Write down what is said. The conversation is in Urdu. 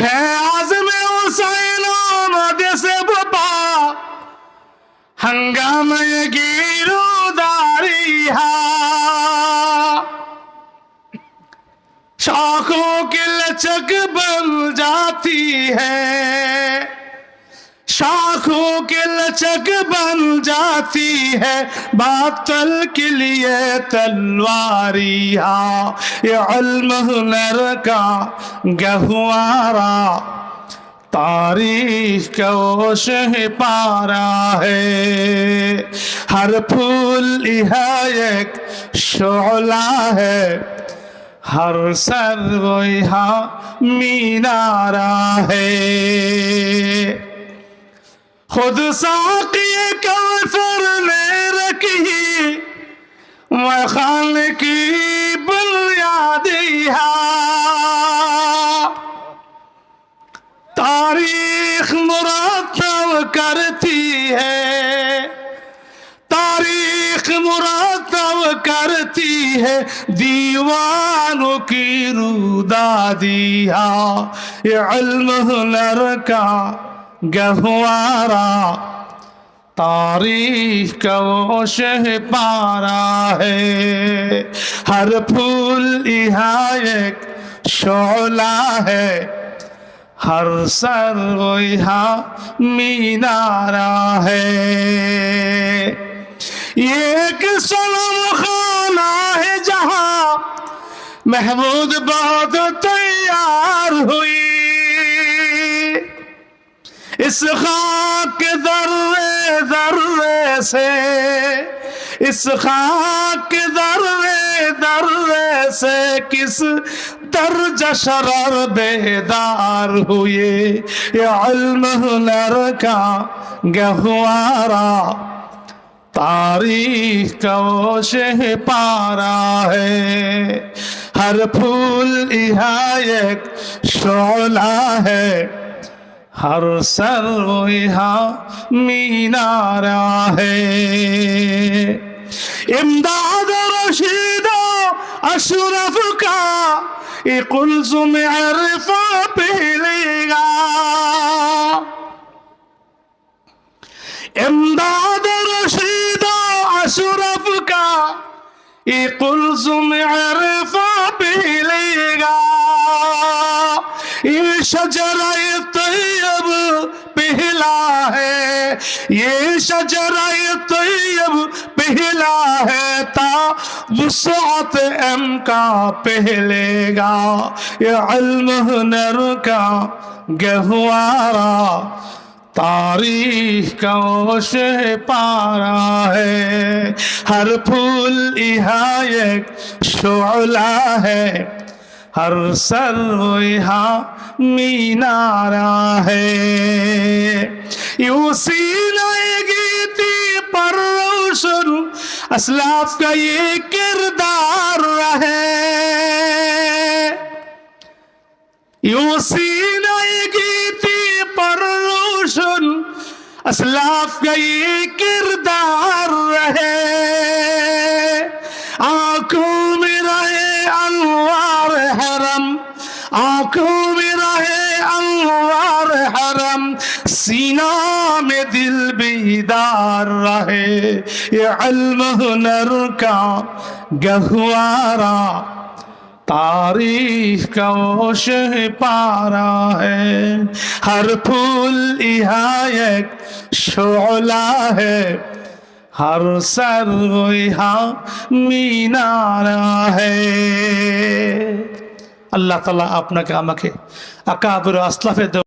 ہے عزم حسین مد سے بپا۔ ہنگام گیرو داری شاخوں کی لچک بن جاتی ہے۔ شاخوں کی لچک بن جاتی ہے، باطل کے لیے تلواری ہاں یہ علم ہنر کا گہوارا تاریخ کا وہ شہ پارا ہے۔ ہر پھول یہ ایک شعلہ ہے۔ ہر سر وہ یہاں مینارہ ہے۔ خود ساقی کوثر نے رکھی۔ میں خان کی بنیادی تاریخ مرتب کرتی ہے۔ تاریخ مرتب کرتی ہے۔ دیوانوں کی رودادیا یہ علم ہنر کا گہوارا تاریخ کا وہ شہ پارا ہے۔ ہر پھول یہاں ایک شعلہ ہے۔ ہر سر وہ یہاں مینارہ ہے۔ یہ ایک سلم خانہ ہے جہاں محمود بہت اس خاک ذرے ذرے سے، اس خاک ذرے ذرے سے کس درج شرر بیدار ہوئے؟ یہ علم ہنر کا گہوارا تاریخ کا وہ شہ پارا ہے۔ ہر پھول یہاں ایک شعلہ ہے۔ ہر سر وہ یہاں مینارہ ہے امداد رشید اشرف کا یہ قلزم عرفہ پہلے گا امداد رشید اشرف کا یہ قلزم عرفہ ہے۔ یہ شجرہ طیب پہلا ہے تا۔ وسعت ام کا پہلے گا۔ یہ علم ہنر کا گہوارا تاریخ کا وش پارا ہے۔ ہر پھول یہاں ایک شعلہ ہے۔ ہر سر یہاں مینارہ ہے۔ یوں سینہ گیتی پر روشن اسلاف کا یہ کردار رہے یوں سینہ گیتی پر روشن اسلاف کا یہ کردار رہے۔ آنکھوں میں رہے انوار حرم، آنکھوں میں رہے انوار حرم۔ سینہ میں دل بیدار رہے یہ علم ہنر کا گہوارا تاریخ کا وہ شہ پارا ہے ہر پھول یہاں ایک شعلہ ہے ہر سر وہ یہاں مینارہ ہے اللہ تعالیٰ আপনাকে আমাকে আকাবর আসলাফে